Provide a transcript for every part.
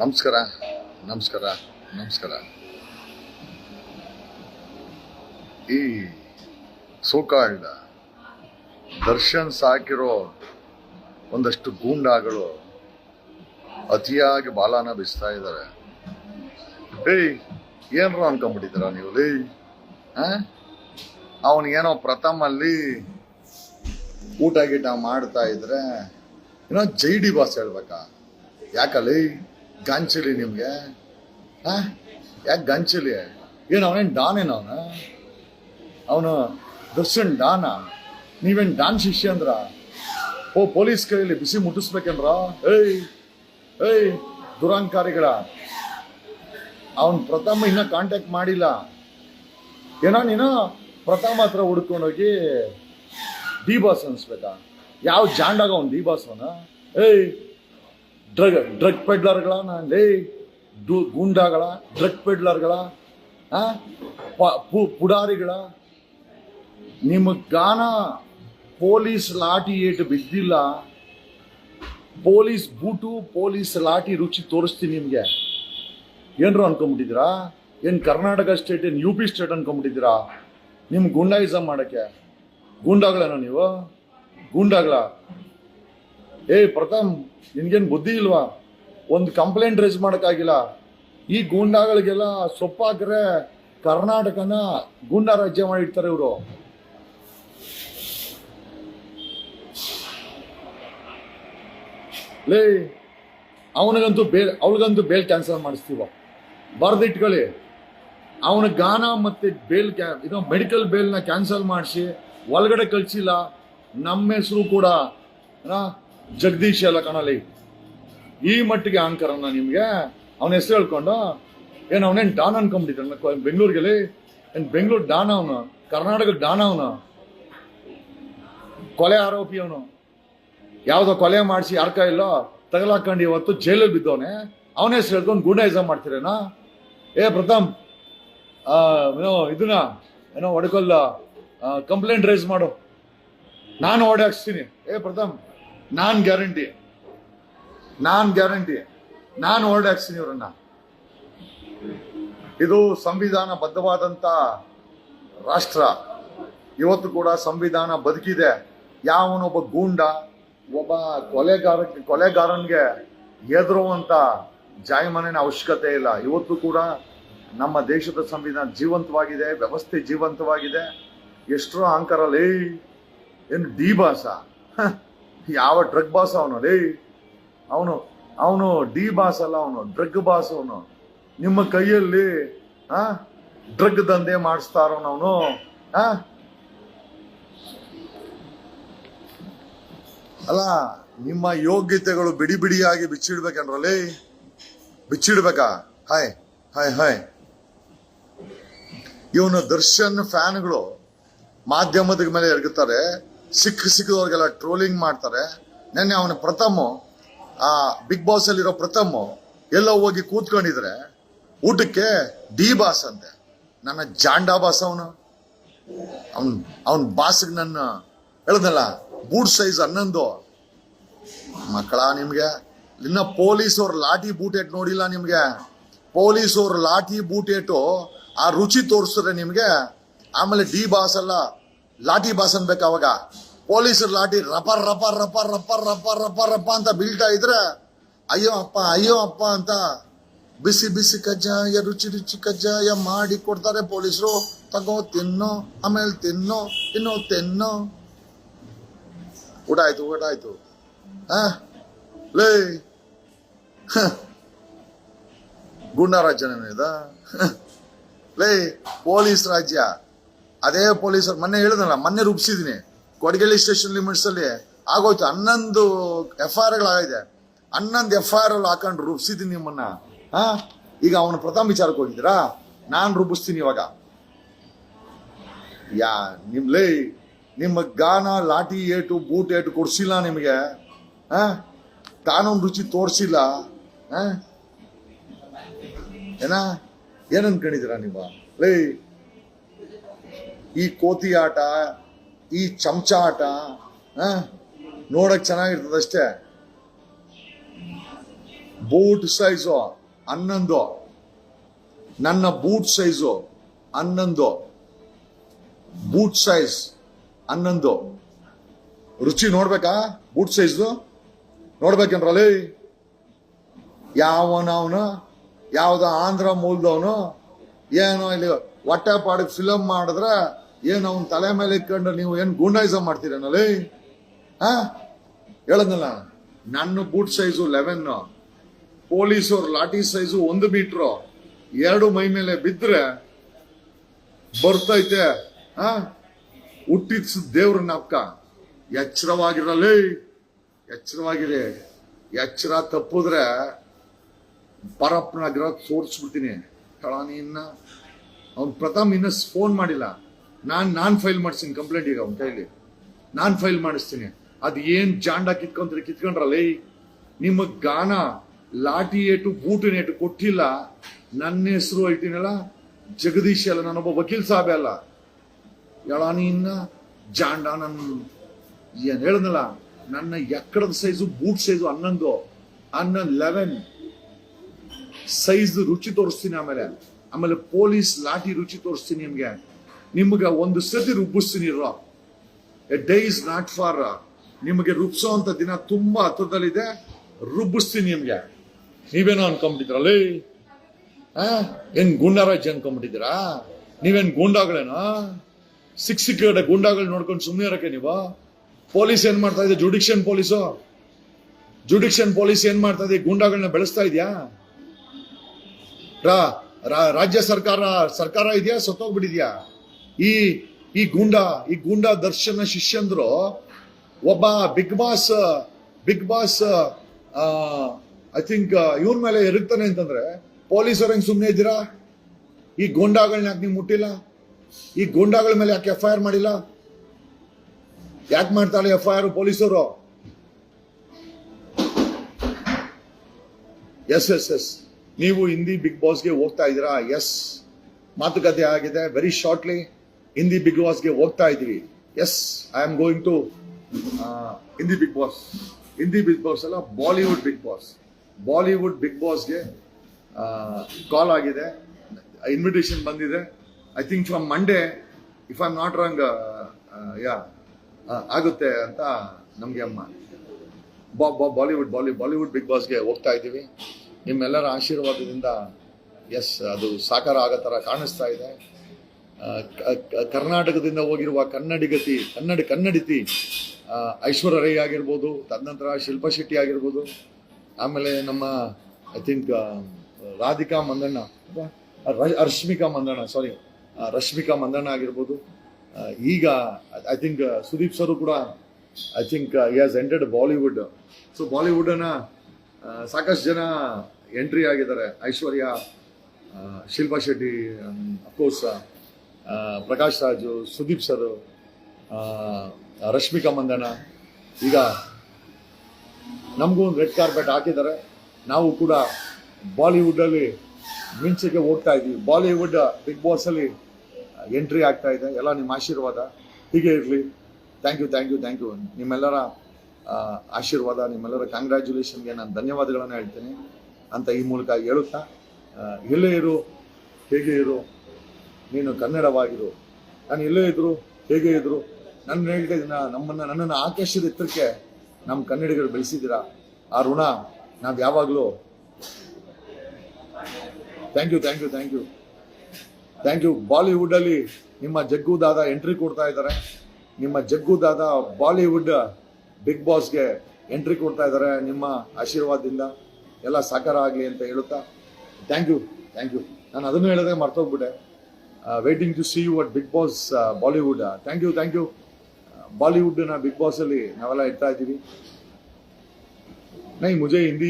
ನಮಸ್ಕಾರ ನಮಸ್ಕಾರ ನಮಸ್ಕಾರ. ಈ ಸೋಕಾಲ್ಡ್ ದರ್ಶನ್ ಸಾಕಿರೋ ಒಂದಷ್ಟು ಗೂಂಡಾಗಳು ಅತಿಯಾಗಿ ಬಾಲಾನ ಬಿಸ್ತಾ ಇದ್ದಾರೆ ಏಯ್, ಏನ್ರ ಅನ್ಕೊಂಡ್ಬಿಟ್ಟಿದ್ದೀರಾ ನೀವು? ಲೇ ಅವನಿಗೇನೋ ಪ್ರಥಮಲ್ಲಿ ಊಟ ಗೀಟ ಮಾಡ್ತಾ ಇದ್ರೆ ಏನೋ ಜೈ ಡಿ ಬಾಸ್ ಹೇಳ್ಬೇಕಾ? ಯಾಕಲ್ಲಿ ಗಂಚಲಿ ನಿಮಗೆ? ಹಾಂ? ಯಾಕೆ ಗಂಚಲಿ? ಏನು ಅವನೇನು ಡಾನ್ ಏನು ಅವನು? ಅವನು ದರ್ಶನ್ ಡಾನ? ನೀವೇನು ಡಾನ್ ಶಿಷ್ಯ ಅಂದ್ರ? ಓ, ಪೊಲೀಸ್ ಕೈಯಲ್ಲಿ ಬಿಸಿ ಮುಟ್ಟಿಸ್ಬೇಕೇನ್ರ? ಏಯ್ ಏಯ್, ದುರಂಕಾರಿಗಳ. ಅವನು ಪ್ರಥಮ ಇನ್ನ ಕಾಂಟ್ಯಾಕ್ಟ್ ಮಾಡಿಲ್ಲ. ಏನೋ ನೀನು ಪ್ರಥಮ ಹತ್ರ ಹುಡ್ಕೊಂಡೋಗಿ ಡಿ ಬಾಸ್ ಅನ್ಸ್ಬೇಕಾ? ಯಾವ ಜಾಂಡಾಗ ಅವ್ನು ಡಿ ಬಾಸ್ ಅವನ? ಏಯ್ ಡ್ರಗ್ ಡ್ರಗ್ ಪೆಡ್ಲರ್ಗಳ ಏಯ್ ಡು ಗೂಂಡಾಗಳ, ಡ್ರಗ್ ಪೆಡ್ಲರ್ಗಳ ಪುಡಾರಿಗಳ, ನಿಮ್ಮ ಗಾನ ಪೊಲೀಸ್ ಲಾಠಿ ಏಟು ಬಿದ್ದಿಲ್ಲ, ಪೊಲೀಸ್ ಬೂಟು, ಪೊಲೀಸ್ ಲಾಠಿ ರುಚಿ ತೋರಿಸ್ತೀನಿ ನಿಮಗೆ. ಏನರು ಅನ್ಕೊಂಬಿಟ್ಟಿದ್ದೀರಾ? ಏನು ಕರ್ನಾಟಕ ಸ್ಟೇಟ್, ಏನು ಯು ಪಿ ಸ್ಟೇಟ್ ಅನ್ಕೊಂಬಿಟ್ಟಿದ್ದೀರಾ? ನಿಮ್ಮ ಗುಂಡಾಯಿಸಮ್ ಮಾಡೋಕ್ಕೆ. ಗೂಂಡಾಗಳೇನೋ ನೀವು? ಗೂಂಡಾಗಳ ಏಯ್ ಪ್ರಥಮ್ ನಿನ್ಗೇನು ಬುದ್ಧಿ ಇಲ್ವಾ? ಒಂದು ಕಂಪ್ಲೇಂಟ್ ರೇಸ್ ಮಾಡೋಕ್ಕಾಗಿಲ್ಲ. ಈ ಗೂಂಡಾಗಳಿಗೆಲ್ಲ ಸೊಪ್ಪಾಕ್ರೆ ಕರ್ನಾಟಕನ ಗೂಂಡಾ ರಾಜ್ಯ ಮಾಡಿರ್ತಾರೆ ಇವರು. ಲೇ, ಅವನಿಗಂತೂ ಬೇಲ್, ಅವಳಿಗಂತೂ ಬೇಲ್ ಕ್ಯಾನ್ಸಲ್ ಮಾಡಿಸ್ತೀವ. ಬರ್ದಿಟ್ಕೊಳ್ಳಿ. ಅವನ ಗಾನ ಮತ್ತೆ ಬೇಲ್ ಕ್ಯಾ, ಇದು ಮೆಡಿಕಲ್ ಬೇಲ್ನ ಕ್ಯಾನ್ಸಲ್ ಮಾಡಿಸಿ, ಒಳಗಡೆ ಕಳಿಸಿಲ್ಲ. ನಮ್ಮ ಹೆಸರು ಕೂಡ ಜಗದೀಶ್ ಎಲ್ಲ ಕಾಣಲಿ. ಈ ಮಟ್ಟಿಗೆ ಆಂಕರನ್ನ ನಿಮ್ಗೆ ಅವನ ಹೆಸರು ಹೇಳ್ಕೊಂಡು, ಏನು ಅವನೇನ್ ಡಾನ್ ಅನ್ಕೊಂಡ್ಬಿಟ್ಟಿದ್ದಾನೆ ಬೆಂಗಳೂರಿಗೆಲ್ಲಿ? ಏನು ಬೆಂಗಳೂರು ಡಾನ್ ಅವನು? ಕರ್ನಾಟಕ ಡಾನ್ ಅವನು? ಕೊಲೆ ಆರೋಪಿ ಅವನು. ಯಾವ್ದೋ ಕೊಲೆ ಮಾಡಿಸಿ ಯಾರ ಇಲ್ಲೋ ತಗಲಾಕೊಂಡು ಇವತ್ತು ಜೈಲಲ್ಲಿ ಬಿದ್ದವನೆ. ಅವನ ಹೆಸರು ಹೇಳ್ಕೊಂಡು ಗೂಂಡಾಯಿಸ ಮಾಡ್ತಿರೇನಾ? ಏ ಪ್ರಥಮ್ ಏನೋ ಇದನ್ನ, ಏನೋ ಒಡಕಲ್ಲ ಕಂಪ್ಲೇಂಟ್ ರೈಸ್ ಮಾಡು. ನಾನು ಓಡಾಕ್ಸ್ತೀನಿ. ಏ ಪ್ರಥಮ್ ನಾನ್ ಗ್ಯಾರಂಟಿ. ನಾನ್ ಗ್ಯಾರಂಟಿ. ನಾನು ಓಡಾಕ್ಸ್ತೀನಿ ಇವ್ರನ್ನ. ಇದು ಸಂವಿಧಾನ ಬದ್ಧವಾದಂತ ರಾಷ್ಟ್ರ. ಇವತ್ತು ಕೂಡ ಸಂವಿಧಾನ ಬದುಕಿದೆ. ಯಾವನೊಬ್ಬ ಗೂಂಡ, ಒಬ್ಬ ಕೊಲೆಗಾರ, ಕೊಲೆಗಾರನ್ಗೆ ಎದುರುವಂತ ಜಾಯಮಾನಿನ ಅವಶ್ಯಕತೆ ಇಲ್ಲ. ಇವತ್ತು ಕೂಡ ನಮ್ಮ ದೇಶದ ಸಂವಿಧಾನ ಜೀವಂತವಾಗಿದೆ, ವ್ಯವಸ್ಥೆ ಜೀವಂತವಾಗಿದೆ. ಎಷ್ಟೋ ಅಹಂಕಾರ ಲೇ ಏನು ಡಿ ಬಾಸ ಯಾವ ಡ್ರಗ್ ಬಾಸ್ ಅವನು? ರೇ ಅವನು ಅವನು ಡಿ ಬಾಸ್ ಅಲ್ಲ ಅವನು ಡ್ರಗ್ ಬಾಸ್ ಅವನು. ನಿಮ್ಮ ಕೈಯಲ್ಲಿ, ಆ ಡ್ರಗ್ ದಂಧೆ ಮಾಡಿಸ್ತಾರೋನು ಅವನು. ಆ? ಅಲ್ಲ, ನಿಮ್ಮ ಯೋಗ್ಯತೆಗಳು ಬಿಡಿ ಬಿಡಿಯಾಗಿ ಬಿಚ್ಚಿಡ್ಬೇಕನ್ರಲ್ಲಿ ಬಿಚ್ಚಿಡ್ಬೇಕಾ? Hi hi hi. ಇವನು ದರ್ಶನ್ ಫ್ಯಾನ್ಗಳು ಮಾಧ್ಯಮದ ಮೇಲೆ ಎರಗುತ್ತಾರೆ. ಸಿಕ್ಕ ಸಿಕ್ಕದವ್ರಿಗೆಲ್ಲ ಟ್ರೋಲಿಂಗ್ ಮಾಡ್ತಾರೆ. ನೆನ್ನೆ ಅವನ ಪ್ರಥಮ, ಆ ಬಿಗ್ ಬಾಸ್ ಅಲ್ಲಿರೋ ಪ್ರಥಮ, ಎಲ್ಲೋ ಹೋಗಿ ಕೂತ್ಕೊಂಡಿದ್ರೆ ಊಟಕ್ಕೆ ಡಿ ಬಾಸ್ ಅಂತೆ. ನನ್ನ ಜಾಂಡಾ ಬಾಸ್ ಅವನು. ಅವನ್ ಅವನ್ ಬಾಸ್ಗೆ ನನ್ನ ಹೇಳ್ದಲ್ಲ ಬೂಟ್ ಸೈಜ್ ಹನ್ನೊಂದು. ಮಕ್ಕಳ ನಿಮ್ಗೆ? ಇನ್ನ ಪೊಲೀಸ್ ಅವ್ರ ಲಾಠಿ ಬೂಟೇಟ್ ನೋಡಿಲ್ಲ ನಿಮ್ಗೆ? ಪೊಲೀಸ್ ಅವ್ರ ಲಾಠಿ ಬೂಟೇಟು ಆ ರುಚಿ ತೋರಿಸಿದ್ರೆ ನಿಮ್ಗೆ? ಆಮೇಲೆ ಡಿ ಬಾಸ್ ಅಲ್ಲ, ಲಾಠಿ ಬಾಸ್ ಅನ್ಬೇಕು ಅವಾಗ. ಪೊಲೀಸರ ಲಾಠಿ ರಪ ರಪ ರಪ ರಪ ರಪ ರಪ ರಪ ಅಂತ ಬೀಳ್ತಾ ಇದ್ರೆ, ಅಯ್ಯೋ ಅಪ್ಪ ಅಯ್ಯೋ ಅಪ್ಪ ಅಂತ ಬಿಸಿ ಬಿಸಿ ಕಜ್ಜಾಯ, ರುಚಿ ರುಚಿ ಕಜ್ಜಾಯ ಮಾಡಿ ಕೊಡ್ತಾರೆ ಪೊಲೀಸರು. ತಗೋ, ತಿನ್ನೋ, ಆಮೇಲೆ ತಿನ್ನೋ ತಿನ್ನೋ ತಿನ್ನೋ. ಊಟ ಆಯ್ತು ಊಟ ಆಯ್ತು? ಲೇ. ಗುಂಡ ಗುಂಡಾ ರಾಜ್ಯನೇ ಇದ. ಹ. ಲೇ, ಪೊಲೀಸ್ ರಾಜ್ಯ. ಅದೇ ಪೊಲೀಸರು, ಮೊನ್ನೆ ಹೇಳಿದ್ನಲ್ಲ, ಮೊನ್ನೆ ರೂಪಿಸಿದೀನಿ ಕೊಡಗೇಳಿ ಸ್ಟೇಷನ್ ಲಿಮಿಟ್ಸ್ ಅಲ್ಲಿ ಆಗೋಯ್ತು. ಹನ್ನೊಂದು ಎಫ್ ಐ ಆಗಿದೆ ಹನ್ನೊಂದು ಎಫ್ ಆರ್ ಹಾಕೊಂಡು ರೂಪಿಸಿದ್ದೀನಿ ನಿಮ್ಮನ್ನ. ಹಾ? ಈಗ ಅವನ ಪ್ರಥಮ ವಿಚಾರಕ್ಕೆ ಹೋಗಿದ್ದೀರಾ? ನಾನು ರೂಪಿಸ್ತೀನಿ ಇವಾಗ. ಯಾ, ನಿಮ್ ಲೇ, ನಿಮ್ಮ ಗಾನ ಲಾಠಿ ಏಟು, ಬೂಟ್ ಏಟು ಕೊಡ್ಸಿಲ್ಲ ನಿಮಗೆ. ಹಾ? ಕಾನೂನು ರುಚಿ ತೋರಿಸಿಲ್ಲ. ಏನ? ನೀವು? ಲೈ, ಈ ಕೋತಿ ಆಟ ಈ ಚಮಚ ಆಟ ಆ, ನೋಡಕ್ ಚೆನ್ನಾಗಿರ್ತದಷ್ಟೇ ಬೂಟ್ ಸೈಜು ಹನ್ನೊಂದು. ನನ್ನ ಬೂಟ್ ಸೈಜು ಹನ್ನೊಂದು. ಬೂಟ್ ಸೈಜ್ ಹನ್ನೊಂದು. ರುಚಿ ನೋಡ್ಬೇಕಾ ಬೂಟ್ ಸೈಜ್ದು ನೋಡ್ಬೇಕೇನ್ರಲ್ಲಿ ಯಾವನವನು? ಯಾವ್ದ ಆಂಧ್ರ ಮೂಲದವನು? ಏನೋ ಇಲ್ಲಿ ಹೊಟ್ಟೆ ಪಾಡಿಗೆ ಫಿಲಮ್ ಮಾಡಿದ್ರೆ ಏನು ಅವನ ತಲೆ ಮೇಲೆ ಇಟ್ಕೊಂಡು ನೀವು ಏನು ಗೂಂಡಾಯಿಸ ಮಾಡ್ತೀರೇನಲ್ಲಿ ಹಾ? ಹೇಳದ್ನಲ್ಲ ನನ್ನ ಬೂಟ್ ಸೈಜು ಲೆವೆನ್ ಪೊಲೀಸವ್ರ ಲಾಠಿ ಸೈಜು ಒಂದು ಮೀಟ್ರು ಎರಡು ಮೈ ಮೇಲೆ ಬಿದ್ರೆ ಬರ್ತೈತೆ. ಆ ಹುಟ್ಟಿದ ದೇವ್ರ ನಾಪ್ಕ. ಎಚ್ಚರವಾಗಿರಲಿ. ಎಚ್ಚರವಾಗಿರಿ. ಎಚ್ಚರ ತಪ್ಪಿದ್ರೆ ಪರಪ್ಪನ ಗ್ರಹ ಸೋರಿಸ್ಬಿಡ್ತೀನಿ ಕಳಾನಿ ಇನ್ನ. ಅವ್ನು ಪ್ರಥಮ್ ಇನ್ನ ಫೋನ್ ಮಾಡಿಲ್ಲ. ನಾನ್ ನಾನ್ ಫೈಲ್ ಮಾಡಿಸ್ತೀನಿ ಕಂಪ್ಲೇಂಟ್ ಈಗ ಅವ್ನ ಕೈಲಿ. ನಾನು ಫೈಲ್ ಮಾಡಿಸ್ತೀನಿ. ಅದು ಏನು ಜಾಂಡ ಕಿತ್ಕೊಂತಾರೆ ಕಿತ್ಕೊಂಡ್ರಲ್ಲ ನಿಮ್ಮ ಗಾನ ಲಾಠಿ ಏಟು ಬೂಟಿನ ಏಟು ಕೊಟ್ಟಿಲ್ಲ. ನನ್ನ ಹೆಸರು ಐತಿನಲ್ಲ, ಜಗದೀಶ್ ಅಲ್ಲ, ನಾನೊಬ್ಬ ವಕೀಲ್ ಸಾಬೆ ಅಲ್ಲ. ಎಳಾನಿ ಇನ್ನ ಜಾಂಡ ನನ್ನ ಏನು ಹೇಳದ್ನಲ್ಲ, ನನ್ನ ಎಕ್ಕಡದ ಸೈಜು ಬೂಟ್ ಸೈಜು ಹನ್ನೊಂದು ಹನ್ನೊಂದು ಲೆವೆನ್ ಸೈಜ್ ರುಚಿ ತೋರಿಸ್ತೀನಿ ಆಮೇಲೆ. ಆಮೇಲೆ ಪೊಲೀಸ್ ಲಾಠಿ ರುಚಿ ತೋರಿಸ್ತೀನಿ ನಿಮ್ಗೆ. ನಿಮ್ಗೆ ಒಂದು ಸತಿ ರುಬ್ಬಿಸ್ತೀನಿ ರಾ a day is not for ನಿಮಗೆ ರುಬ್ಸೋ ಅಂತ ದಿನ ತುಂಬಾ ಹತ್ರದಲ್ಲಿದೆ. ರುಬ್ಬಿಸ್ತೀನಿ ನಿಮಗೆ. ನೀವೇನೋ ಅನ್ಕೊಂಬಿಟ್ಟಿದ್ರಲ್ಲಿ ಏನು ಗುಂಡಾರಾಜ್ ಅನ್ಕೊಂಬಿಟ್ಟಿದ್ದೀರಾ? ನೀವೇನು ಗೂಂಡಾಗಳೇನಾ? ಸಿಕ್ ಸಿಕ್ಕ ಗೂಂಡಾಗಳು ನೋಡ್ಕೊಂಡು ಸುಮ್ಮನೆ ಇರಕ್ಕೆ ನೀವು? ಪೊಲೀಸ್ ಏನು ಮಾಡ್ತಾ ಇದೆ? ಜುಡಿಕ್ಷನ್ ಪೊಲೀಸು? ಜುಡಿಕ್ಷನ್ ಪೊಲೀಸ್ ಏನು ಮಾಡ್ತಾ ಇದೆ? ಗೂಂಡಾಗಳನ್ನ ಬೆಳೆಸ್ತಾ ಇದೆಯಾ? ರಾಜ್ಯ ಸರ್ಕಾರ ಸರ್ಕಾರ ಇದೆಯಾ? ಸತ್ತೋಗ್ಬಿಟ್ಟಿದ್ಯಾ? ಈ ಈ ಗುಂಡ ಈ ಗುಂಡ ದರ್ಶನ ಶಿಷ್ಯಂದ್ರು ಒಬ್ಬ Bigg Boss Bigg Boss I think ಇವ್ರ ಮೇಲೆ ಎರಗ್ತಾನೆ ಅಂತಂದ್ರೆ ಪೊಲೀಸರು ಹೆಂಗ್ ಸುಮ್ಮನೆ ಇದ್ದೀರಾ? ಈ ಗೂಂಡಾಗಳನ್ನ ಯಾಕೆ ನೀವು ಮುಟ್ಟಿಲ್ಲ? ಈ ಗೂಂಡಾಗಳ ಮೇಲೆ ಯಾಕೆ ಎಫ್ ಐ ಆರ್ ಮಾಡಿಲ್ಲ? ಯಾಕೆ ಮಾಡ್ತಾಳೆ ಎಫ್ ಐ ಆರ್ ಪೊಲೀಸರು ಎಸ್ ಎಸ್ ಎಸ್ ನೀವು ಹಿಂದಿ ಬಿಗ್ ಬಾಸ್ಗೆ ಹೋಗ್ತಾ ಇದ್ದೀರಾ? ಎಸ್ ಮಾತುಕತೆ ಆಗಿದೆ. ವೆರಿ ಶಾರ್ಟ್ಲಿ ಹಿಂದಿ ಬಿಗ್ ಬಾಸ್ಗೆ ಹೋಗ್ತಾ ಇದ್ದೀವಿ. Yes I am going to Hindi Bigg Boss Hindi Bigg Boss ಅಲ್ಲ Bollywood Bigg Boss Bollywood Bigg ಬಾಸ್ಗೆ call ಆಗಿದೆ. ಇನ್ವಿಟೇಷನ್ ಬಂದಿದೆ. I think from Monday if I am not wrong yeah ಆಗುತ್ತೆ ಅಂತ ನಮಗೆ ಅಮ್ಮ. ಬಾ- ಬಾ- ಬಾಲಿವುಡ್ ಬಾಲಿ ಬಾಲಿವುಡ್ ಬಿಗ್ ಬಾಸ್ಗೆ ಹೋಗ್ತಾ ಇದ್ದೀವಿ. ನಿಮ್ಮೆಲ್ಲರ ಆಶೀರ್ವಾದದಿಂದ ಎಸ್ ಅದು ಸಾಕಾರ ಆಗೋ ಥರ ಕಾಣಿಸ್ತಾ ಇದೆ. ಕರ್ನಾಟಕದಿಂದ ಹೋಗಿರುವ ಕನ್ನಡಿಗತಿ, ಕನ್ನಡ, ಕನ್ನಡಿತಿ ಐಶ್ವರ್ಯ ರೈ ಆಗಿರ್ಬೋದು ತದನಂತರ ಶಿಲ್ಪಾ ಶೆಟ್ಟಿ ಆಗಿರ್ಬೋದು, ಆಮೇಲೆ ನಮ್ಮ I think Radhika Mandanna Rashmika Mandanna sorry Rashmika Mandanna ಆಗಿರ್ಬೋದು. ಈಗ ಐ ಥಿಂಕ್ ಸುದೀಪ್ ಸರು ಕೂಡ I think he has entered Bollywood so ಬಾಲಿವುಡ್ನ ಸಾಕಷ್ಟು ಜನ ಎಂಟ್ರಿ ಆಗಿದ್ದಾರೆ. Aishwarya Shilpa Shetty of course Prakash Raju, Sudeep sir Rashmika Mandanna, ಈಗ ನಮಗೂ ಒಂದು ರೆಡ್ ಕಾರ್ಪೆಟ್ ಹಾಕಿದ್ದಾರೆ. ನಾವು ಕೂಡ ಬಾಲಿವುಡಲ್ಲಿ ಮಿಂಚಿಗೆ ಹೋಗ್ತಾ ಇದ್ದೀವಿ. ಬಾಲಿವುಡ್ ಬಿಗ್ ಬಾಸಲ್ಲಿ ಎಂಟ್ರಿ ಆಗ್ತಾ ಇದೆ. ಎಲ್ಲ ನಿಮ್ಮ ಆಶೀರ್ವಾದ. ಹೀಗೆ ಇರಲಿ. Thank you thank you thank you ನಿಮ್ಮೆಲ್ಲರ ಆಶೀರ್ವಾದ, ನಿಮ್ಮೆಲ್ಲರ ಕಂಗ್ರ್ಯಾಚುಲೇಷನ್ಗೆ ನಾನು ಧನ್ಯವಾದಗಳನ್ನು ಹೇಳ್ತೀನಿ ಅಂತ ಈ ಮೂಲಕ ಹೇಳುತ್ತಾ ಎಲ್ಲೇ ಇರು, ಹೇಗೆ ಇರು. ನೀನು ಕನ್ನಡವಾಗಿರು. ನಾನು ಎಲ್ಲೇ ಇದ್ರು, ಹೇಗೆ ಇದ್ರು, ನನ್ನ ಹೇಳ್ತಾ ಇದ್ದೀನ ನಮ್ಮನ್ನ, ನನ್ನನ್ನು ಆಕಾಶದ ಎತ್ತರಕ್ಕೆ ನಮ್ಮ ಕನ್ನಡಿಗರು ಬೆಳೆಸಿದ್ದೀರಾ? ಆ ಋಣ ನಾವು ಯಾವಾಗಲೂ thank you thank you thank you thank you Bollywood ಅಲ್ಲಿ ನಿಮ್ಮ ಜಗ್ಗು ದಾದ ಎಂಟ್ರಿ ಕೊಡ್ತಾ ಇದ್ದಾರೆ. ನಿಮ್ಮ ಜಗ್ಗು ದಾದ ಬಾಲಿವುಡ್ ಬಿಗ್ ಬಾಸ್ಗೆ ಎಂಟ್ರಿ ಕೊಡ್ತಾ ಇದ್ದಾರೆ. ನಿಮ್ಮ ಆಶೀರ್ವಾದದಿಂದ ಎಲ್ಲ ಸಾಕಾರ ಆಗಲಿ ಅಂತ ಹೇಳುತ್ತಾ? ಥ್ಯಾಂಕ್ ಯು ಥ್ಯಾಂಕ್ ಯು ನಾನು ಅದನ್ನು ಹೇಳಿದ್ರೆ ಮರ್ತೋಗ್ಬಿಟ್ಟೆ. waiting to see you at big boss Bollywood thank you thank you ಬಾಲಿವುಡ್ನ ಬಿಗ್ ಬಾಸ್ ಅಲ್ಲಿ ನಾವೆಲ್ಲ ಇಡ್ತಾ ಇದ್ದೀವಿ नहीं मुझे हिंदी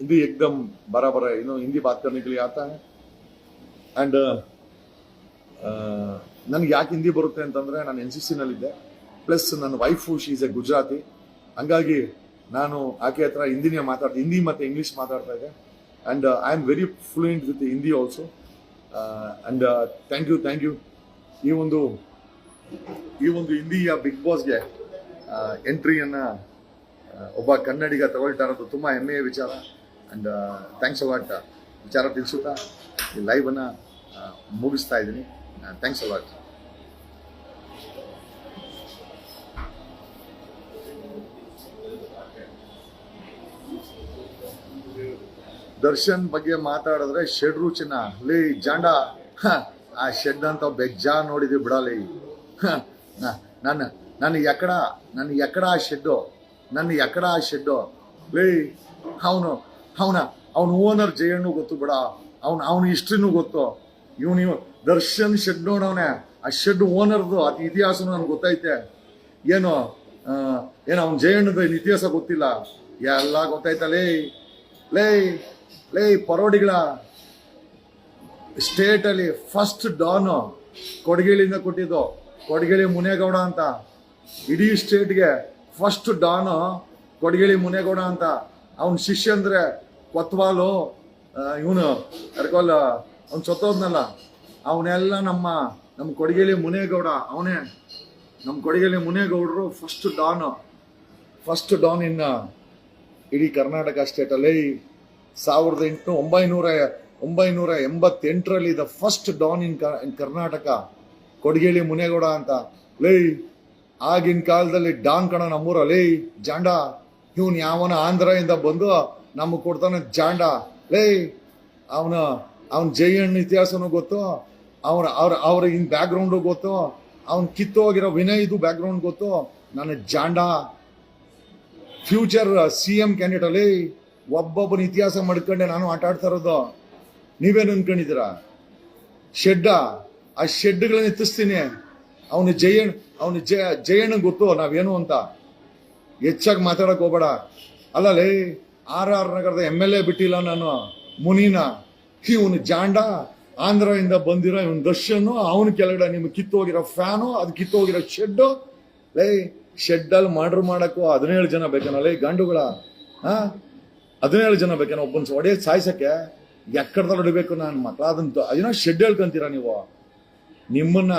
हिंदी एकदम बराबर है यू नो हिंदी बात करने के लिए आता है ಅಂಡ್ ನನಗೆ ಯಾಕೆ ಹಿಂದಿ ಬರುತ್ತೆ ಅಂತಂದ್ರೆ ನಾನು ಎನ್ ಸಿ ಸಿನಲ್ಲಿದ್ದೆ ಪ್ಲಸ್ ನನ್ನ wife she is a Gujarati ಹಂಗಾಗಿ ನಾನು ಆಕೆ ಹತ್ರ ಹಿಂದಿನೇ ಮಾತಾಡ್ತೀನಿ ಹಿಂದಿ ಮತ್ತು ಇಂಗ್ಲೀಷ್ ಮಾತಾಡ್ತಾ ಇದ್ದೆ and I am very fluent with Hindi also and thank you thank you ಈ ಒಂದು ಈ ಒಂದು ಹಿಂದಿಯ ಬಿಗ್ ಬಾಸ್ಗೆ ಎಂಟ್ರಿಯನ್ನ ಒಬ್ಬ ಕನ್ನಡಿಗ ತಗೊಳ್ತಾ ಇರೋದು ತುಂಬ ಹೆಮ್ಮೆಯ ವಿಚಾರ. ಆ್ಯಂಡ್ ಥ್ಯಾಂಕ್ಸ್ ಅವಾಟ್ ವಿಚಾರ ತಿಳಿಸುತ್ತಾ ಈ ಲೈವನ್ನು ಮುಗಿಸ್ತಾ ಇದ್ದೀನಿ. ಥ್ಯಾಂಕ್ಸ್ ಅವಾಟ್ ದರ್ಶನ್ ಬಗ್ಗೆ ಮಾತಾಡಿದ್ರೆ ಶೆಡ್ ರುಚಿನ ಲೇ ಜಾಂಡ. ಆ ಶೆಡ್ ಅಂತ ಬೆಜ್ಜಾ ನೋಡಿದ್ವಿ ಬಿಡಲಿ. ನನ್ನ ನನ್ನ ಎಕಡ ನನ್ನ ಎಕಡ ಆ ಶೆಡ್ಡು. ನನ್ನ ಎಕಡ ಆ ಶೆಡ್ಡು. ಲೇ, ಅವನು, ಅವನ ಅವನ ಓನರ್ ಜಯಣ್ಣು ಗೊತ್ತು ಬಿಡ. ಅವನು, ಅವನ ಹಿಸ್ಟ್ರಿನೂ ಗೊತ್ತು. ಇವನು ಇವ್ ದರ್ಶನ್ ಶೆಡ್ ನೋಡವನೆ. ಆ ಶೆಡ್ ಓನರ್ದು, ಅದು ಇತಿಹಾಸನೂ ನನ್ಗೆ ಗೊತ್ತೈತೆ. ಏನು ಏನು ಅವನ ಜಯಣ್ಣದ ಇತಿಹಾಸ ಗೊತ್ತಿಲ್ಲ. ಎಲ್ಲ ಗೊತ್ತಾಯ್ತಾ ಲೇ ಲೇ ಲೇ ಪರೋಡಿಗಳ ಸ್ಟೇಟ್ ಅಲ್ಲಿ ಫಸ್ಟ್ ಡಾನ್ ಕೊಡಗಿಳಿಂದ ಕೊಟ್ಟಿದ್ದು. ಕೊಡಗಿಳಿ ಮುನೇಗೌಡ ಅಂತ. ಇಡೀ ಸ್ಟೇಟ್ಗೆ ಫಸ್ಟ್ ಡಾನ್ ಕೊಡಗೇಳಿ ಮುನೇಗೌಡ ಅಂತ. ಅವನ ಶಿಷ್ಯ ಅಂದ್ರೆ ಕೊತ್ವಾಲು ಇವನು ಕರ್ಕೋಲ್ ಅವ್ನು ಸತ್ತೋದ್ನಲ್ಲ. ಅವನೆಲ್ಲ ನಮ್ಮ ನಮ್ಮ ಕೊಡಗಿಲಿ ಮುನೇಗೌಡ, ಅವನೇ. ನಮ್ಮ ಕೊಡಗಿಲಿ ಮುನೇಗೌಡರು first don first don in ಇಡೀ ಕರ್ನಾಟಕ ಸ್ಟೇಟಲ್ಲಿ ಸಾವಿರದ ಎಂಟು ಒಂಬೈನೂರ ಒಂಬೈನೂರ ಎಂಬತ್ತೆಂಟರಲ್ಲಿ the first don in Karnataka Kodigehalli Munegowda ಅಂತ. ಲೇ, ಆಗಿನ ಕಾಲದಲ್ಲಿ ಡಾನ್ ಕಣ ನಮ್ಮೂರ, ಲೇ, ಜಾಂಡ, ಇವನ್ ಯಾವನ ಆಂಧ್ರದಿಂದ ಬಂದು ನಮಗೆ ಕೊಡ್ತಾನೆ ಜಾಂಡ. ಲೇ, ಅವನ ಅವನ ಜೈಯಣ್ಣ ಇತಿಹಾಸನೂ ಗೊತ್ತು ಅವ್ರ ಅವ್ರ ಅವ್ರ ಇನ್ ಬ್ಯಾಕ್ಗ್ರೌಂಡು ಗೊತ್ತು, ಅವನ್ ಕಿತ್ತೋಗಿರೋ ವಿನಯ್ದು ಬ್ಯಾಕ್ಗ್ರೌಂಡ್ ಗೊತ್ತು. ನನ್ನ ಜಾಂಡ. ಫ್ಯೂಚರ್, ಸಿ ಎಂ ಕ್ಯಾಂಡಿಡೇಟ್ ಅಲ್ಲಿ ಒಬ್ಬೊಬ್ಬನ ಇತಿಹಾಸ ಮಾಡ್ಕೊಂಡೆ ನಾನು ಆಟ ಆಡ್ತಾ ಇರೋದು. ನೀವೇನು ಅನ್ಕೊಂಡಿದ್ದೀರಾ? ಶೆಡ್ಡ, ಆ ಶೆಡ್ಗಳನ್ನ ಎತ್ತಿಸ್ತೀನಿ. ಅವನು ಜಯಣ್ ಅವನು ಜಯ ಜಯಣ್ಣ ಗೊತ್ತು, ನಾವೇನು ಅಂತ. ಹೆಚ್ಚಾಗಿ ಮಾತಾಡಕ್ ಹೋಗ್ಬೇಡ. ಅಲ್ಲ ಲೇ ಆರ್ ಆರ್ ನಗರದ ಎಂ ಎಲ್ ಎ ಬಿಟ್ಟಿಲ್ಲ ನಾನು, ಮುನಿನ. ಇವನು ಜಾಂಡ. ಆಂಧ್ರದಿಂದ ಬಂದಿರೋ ಇವನ್ ದರ್ಶನ್, ಅವನ ಕೆಳಗಡೆ ನಿಮ್ಗೆ ಕಿತ್ತೋಗಿರೋ ಫ್ಯಾನು, ಅದು ಕಿತ್ತೋಗಿರೋ ಶೆಡ್ಡು. ಶೆಡ್ ಶೆಡ್ಡಲ್ಲಿ ಮಾಡ್ರು ಮಾಡಕ್ಕೂ ಹದಿನೇಳು ಜನ ಬೇಕನಲ್ಲ ಲೈ ಗಂಡುಗಳ ಹಾ ಹದಿನೇಳು ಜನ ಬೇಕೇನೋ ಒಬ್ಬನ ಒಡೆಯ ಸಾಯ್ಸಕ್ಕೆ ಎಕ್ಕಡದಲ್ಲಿ ಹೊಡಿಬೇಕು ನಾನು ಮಕ್ಳ. ಅದನ್ನ ಏನೋ ಶೆಡ್ ಹೇಳ್ಕೊಂತೀರ ನೀವು? ನಿಮ್ಮನ್ನ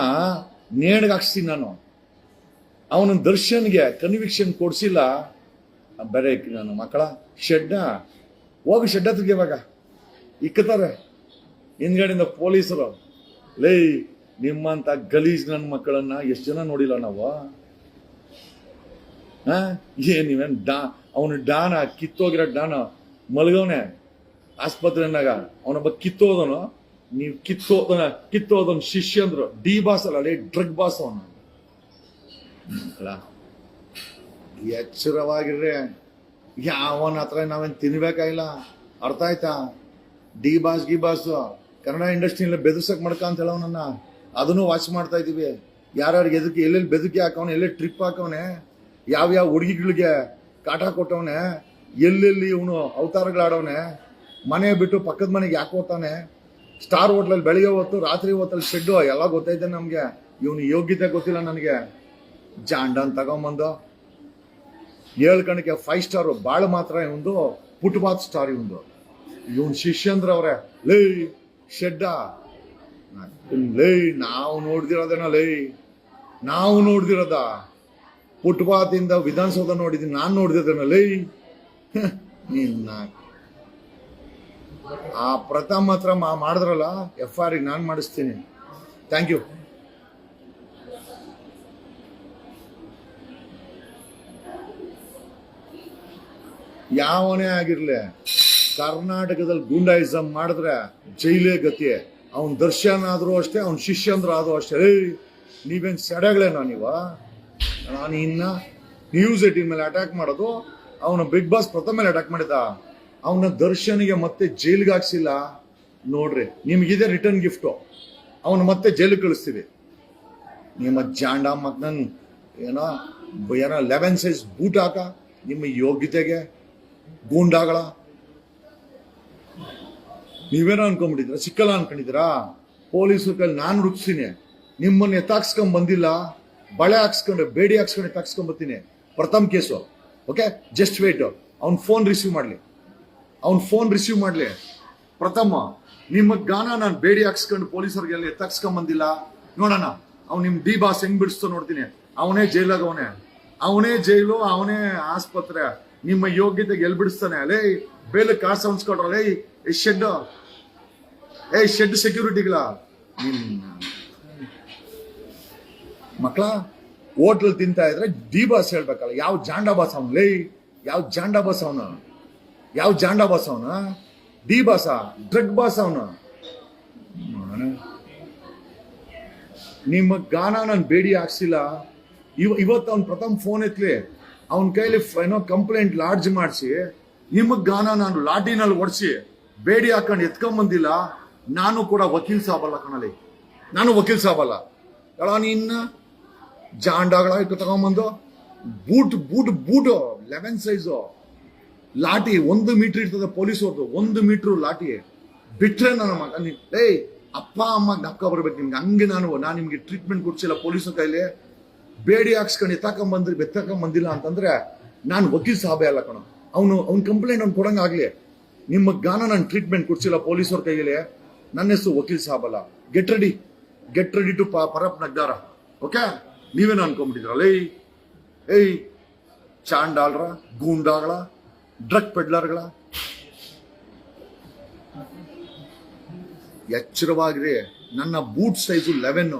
ನೇಣಿಗೆ ಹಾಕ್ಸ್ತೀನಿ ನಾನು. ಅವನ ದರ್ಶನ್ಗೆ ಕನ್ವಿಕ್ಷನ್ ಕೊಡಿಸಿಲ್ಲ. ಬೇರೆ ನಾನು ಮಕ್ಕಳ ಶೆಡ್ಡ ಹೋಗಿ ಶೆಡ್ ಹತ್ತಿಗೆ ಇವಾಗ. ಇಕ್ಕತಾರೆ ಹಿಂದ್ಗಡೆಯಿಂದ ಪೊಲೀಸರು, ಲೇ, ನಿಮ್ಮಂತ ಗಲೀಜ್ ನನ್ನ ಮಕ್ಕಳನ್ನ ಎಷ್ಟು ಜನ ನೋಡಿಲ್ಲ ನಾವು? ಏನ್ ನೀವೇನು ಡಾ ಅವನು ಡಾನ, ಕಿತ್ತೋಗಿರೋ ಡಾನ ಮಲಗವನೆ. ಆಸ್ಪತ್ರೆನಾಗ ಅವನೊಬ್ಬ ಕಿತ್ತೋದನು. ನೀವು ಕಿತ್ತೋದನ ಕಿತ್ತೋದನ್ ಶಿಷ್ಯ ಅಂದ್ರು, ಡಿ ಬಾಸ್ ಅಲ್ಲ ಲೇ ಡ್ರಗ್ ಬಾಸ್ ಅವನು. ಅಲ್ಲ, ಎಚ್ಚರವಾಗಿರ್ರೆ. ಯಾವನ ಹತ್ರ ನಾವೇನು ತಿನ್ಬೇಕಾಗಿಲ್ಲ? ಅರ್ಥ ಆಯ್ತಾ? ಡಿ ಬಾಸ್, ಗಿ ಬಾಸ್, ಕನ್ನಡ ಇಂಡಸ್ಟ್ರಿಯಲ್ಲಿ ಬೆದರ್ಸಕ್ ಮಾಡ್ಕ ಅಂತ ಹೇಳವನನ್ನ ಅದನ್ನು ವಾಚ್ ಮಾಡ್ತಾ ಇದೀವಿ ಯಾರ್ಯಾರಿಗೆ ಎದಕ್ಕೆ, ಎಲ್ಲೆಲ್ಲಿ ಬೆದಕಿ ಹಾಕವನೆ, ಎಲ್ಲೆಲ್ಲಿ ಟ್ರಿಪ್ ಹಾಕವನೆ, ಯಾವ್ಯಾವ ಹುಡುಗಿಗಳಿಗೆ ಕಾಟ ಕೊಟ್ಟವನೆ, ಎಲ್ಲೆಲ್ಲಿ ಇವನು ಅವತಾರಗಳಾಡವನೆ, ಮನೆ ಬಿಟ್ಟು ಪಕ್ಕದ ಮನೆಗೆ ಯಾಕೆ ಹೋಗ್ತಾನೆ? ಸ್ಟಾರ್ ಹೋಟ್ಲಲ್ಲಿ ಬೆಳಿಗ್ಗೆ ಹೊತ್ತು, ರಾತ್ರಿ ಹೊತ್ತಲ್ಲಿ ಶೆಡ್ಡು, ಎಲ್ಲ ಗೊತ್ತೈತೆ ನಮಗೆ. ಇವನು ಯೋಗ್ಯತೆ ಗೊತ್ತಿಲ್ಲ ನನಗೆ. ಜಾಂಡನ್ ತಗೊಂಬಂದು. ಏಳು ಕಣಕ್ಕೆ ಫೈವ್ ಸ್ಟಾರ್ ಭಾಳ ಮಾತ್ರ ಇವಂದು ಪುಟ್ಬಾತ್ ಸ್ಟಾರ್ ಇವಂದು ಇವನ್ ಶಿಷ್ಯಂದ್ರ ಅವರೇ, ಲೇ, ಶೆಡ್ಡ. ಲೇ, ನಾವು ನೋಡ್ದಿರೋದೇನ, ಲೇ, ನಾವು ನೋಡ್ದಿರೋದ? ಫುಟ್ಪಾತ್ ಇಂದ ವಿಧಾನಸೌಧ ನೋಡಿದೀನಿ ನಾನು ನೋಡ್ದಿದ್ದೇನ ಲೇ ಹ, ನಿನ್ನ. ಆ ಪ್ರಥಮ ಹತ್ರ ಮಾಡಿದ್ರಲ್ಲ ಎಫ್ ಆರ್ ನಾನು ಮಾಡಿಸ್ತೀನಿ. ಥ್ಯಾಂಕ್ ಯು ಯಾವನೇ ಆಗಿರ್ಲಿ ಕರ್ನಾಟಕದಲ್ಲಿ ಗುಂಡಾಯಿಸಮ್ ಮಾಡಿದ್ರೆ ಜೈಲೇ ಗತಿ. ಅವನ್ ದರ್ಶನ ಆದ್ರೂ ಅಷ್ಟೇ ಅವನ್ ಶಿಷ್ಯಂದ್ರ ಆದ್ರೂ ಅಷ್ಟೇ. ನೀವೇನ್ ಸಡಗಳೇನ ನೀವ? ನಾನು ಇನ್ನ ನ್ಯೂಸ್ ಏಟೀನ್ ಮೇಲೆ ಅಟ್ಯಾಕ್ ಮಾಡೋದು, ಅವನ ಬಿಗ್ ಬಾಸ್ ಪ್ರಥಮ ಮೇಲೆ ಅಟ್ಯಾಕ್ ಮಾಡಿದ. ಅವನ ದರ್ಶನಿಗೆ ಮತ್ತೆ ಜೈಲಿಗೆ ಹಾಕ್ಸಿಲ್ಲ. ನೋಡ್ರಿ, ನಿಮ್ಗಿದೆ ರಿಟರ್ನ್ ಗಿಫ್ಟು ಅವನು ಮತ್ತೆ ಜೈಲಿಗೆ ಕಳಿಸ್ತೀವಿ. ನಿಮ್ಮ ಜಾಂಡ ಮಗ್ನನ್, ಏನೋ ಏನೋ ಲೆವೆನ್ ಸೈಜ್ ಬೂಟ್ ಹಾಕ. ನಿಮ್ಮ ಯೋಗ್ಯತೆಗೆ ಗೂಂಡಾಗಳ. ನೀವೇನೋ ಅನ್ಕೊಂಡ್ಬಿಟ್ಟಿದ್ರ ಸಿಕ್ಕಲ್ಲ ಅನ್ಕೊಂಡಿದ್ದೀರಾ? ಪೊಲೀಸರ ಕೈಲಿ ನಾನು ಹುಡುಕ್ತೀನಿ ನಿಮ್ಮನ್ನ ಎತ್ತಾಕ್ಸ್ಕೊಂಡ್ ಬಂದಿಲ್ಲ. ಬಳೆ ಹಾಕ್ಸ್ಕೊಂಡು, ಬೇಡಿ ಹಾಕ್ಸ್ಕೊಂಡು ಎತ್ತಾಕ್ಸ್ಕೊಂಡ್ ಬರ್ತೀನಿ. Pratham case. Okay just wait ಅವ್ನ ಫೋನ್ ರಿಸೀವ್ ಮಾಡಲಿ. ಅವ್ನ ಫೋನ್ ರಿಸೀವ್ ಮಾಡಲಿ. ಪ್ರಥಮ, ನಿಮ್ಮ ಗಾನ ನಾನು ಬೇಡಿ ಹಾಕ್ಸ್ಕೊಂಡು ಪೊಲೀಸರಿಗೆ ಅಲ್ಲಿ ಬಂದಿಲ್ಲ? ನೋಡೋಣ. ಅವ್ನು ನಿಮ್ಮ ಡಿ ಬಾಸ್ ಹೆಂಗ್ ಬಿಡಿಸ್ತೋ ನೋಡ್ತೀನಿ. ಅವನೇ ಜೈಲಾಗ ಅವನೇ. ಅವನೇ ಜೈಲು, ಅವನೇ ಆಸ್ಪತ್ರೆ. ನಿಮ್ಮ ಯೋಗ್ಯತೆಗೆ ಎಲ್ಲಿ ಬಿಡಿಸ್ತಾನೆ? ಅಲೇ ಬೇಲೆ ಕಾಸು ಅನ್ಸ್ಕೊಡ್ರಲ್ಲ ಏಯ್ ಈ ಶೆಡ್ ಏ ಶೆಡ್ ಸೆಕ್ಯೂರಿಟಿಗಳ ಮಕ್ಕಳ ಹೋಟ್ಲ್ ತಿಂತಾ ಇದ್ರೆ ಡಿ ಬಾಸ್ ಹೇಳ್ಬೇಕಲ್ಲ, ಯಾವ ಜಾಂಡ ಬಾಸ್ ಅವನು? ಲೇ, ಯಾವ ಜಾಂಡ ಬಾಸ್ ಅವನು? ಯಾವ ಜಾಂಡ ಬಾಸ್ ಅವನ? ಡಿ ಬಾಸ ಡ್ರಗ್ ಬಾಸ್ ಅವನು? ನಿಮ್ಮ ಗಾನ ನಾನು ಬೇಡಿ ಹಾಕ್ಸಿಲ್ಲ. ಇವ ಇವತ್ತು ಅವ್ನು ಪ್ರಥಮ ಫೋನ್ ಎತ್ಲಿ. ಅವನ ಕೈಲಿ ಏನೋ ಕಂಪ್ಲೇಂಟ್ ಲಾಡ್ಜ್ ಮಾಡಿಸಿ. ನಿಮ್ಮ ಗಾನ ನಾನು ಲಾಟಿನಲ್ಲಿ ಒಡ್ಸಿ ಬೇಡಿ ಹಾಕೊಂಡು ಎತ್ಕೊಂಬಂದಿಲ್ಲ. ನಾನು ಕೂಡ ವಕೀಲ್ ಸಾಬಲ್ಲ ಕಣಲಿ ನಾನು ವಕೀಲ್ ಸಾಬಲ್ಲ ಹೇಳ ನಿನ್ನ ಜಾಂಡಾಗಳ ತಗೊಂಬಂದು boot boot boot eleven size lathi ಒಂದು ಮೀಟರ್ ಇರ್ತದೆ ಪೊಲೀಸ್ ಅವ್ರದ್ದು ಒಂದು ಮೀಟರ್ ಲಾಟಿ ಬಿಟ್ರೆ ನನ್ನ ಮಗ ಏಯ್, ಅಪ್ಪ, ಅಮ್ಮ ನಕ್ಕ ಬರ್ಬೇಕು ನಿಮ್ಗೆ. ಹಂಗೆ ನಾನು ನಾನು ನಿಮ್ಗೆ ಟ್ರೀಟ್ಮೆಂಟ್ ಕೊಡ್ಸಿಲ್ಲ ಪೊಲೀಸ್ ಕೈಲಿ. ಬೇಡಿ ಹಾಕ್ಸ್ಕೊಂಡು ಬೆತ್ತಾಕೊಂಡ್ ಬಂದಿಲ್ಲ ಅಂತಂದ್ರೆ ನಾನು ವಕೀಲ್ ಸಾಬೆ ಅಲ್ಲ ಕಣ. ಅವನು, ಅವ್ನ ಕಂಪ್ಲೇಂಟ್ ಅವ್ನು ಕೊಡಂಗಾಗ್ಲಿ ನಿಮ್ಮ ಗಾನ ನಾನು ಟ್ರೀಟ್ಮೆಂಟ್ ಕೊಡ್ಸಿಲ್ಲ ಪೊಲೀಸವ್ರ ಕೈಯಲ್ಲಿ ನನ್ನ ಹೆಸರು ವಕೀಲ್ ಸಾಬ್ ಅಲ್ಲ. Get ready get ready to ಪರಪ್ ನಗ್ದಾರ ಓಕೆ ನೀವೇನು ಅನ್ಕೊಂಡ್ಬಿಟ್ಟಿದ್ರಲ್ಲ ಏಯ್ ಏಯ್ ಚಾಂಡಾಳ್ರ ಗೂಂಡಾಗಳ ಡ್ರಗ್ ಪೆಡ್ಲರ್ಗಳ. ಎಚ್ಚರವಾಗಿರಿ ನನ್ನ ಬೂಟ್ ಸೈಜು ಲೆವೆನ್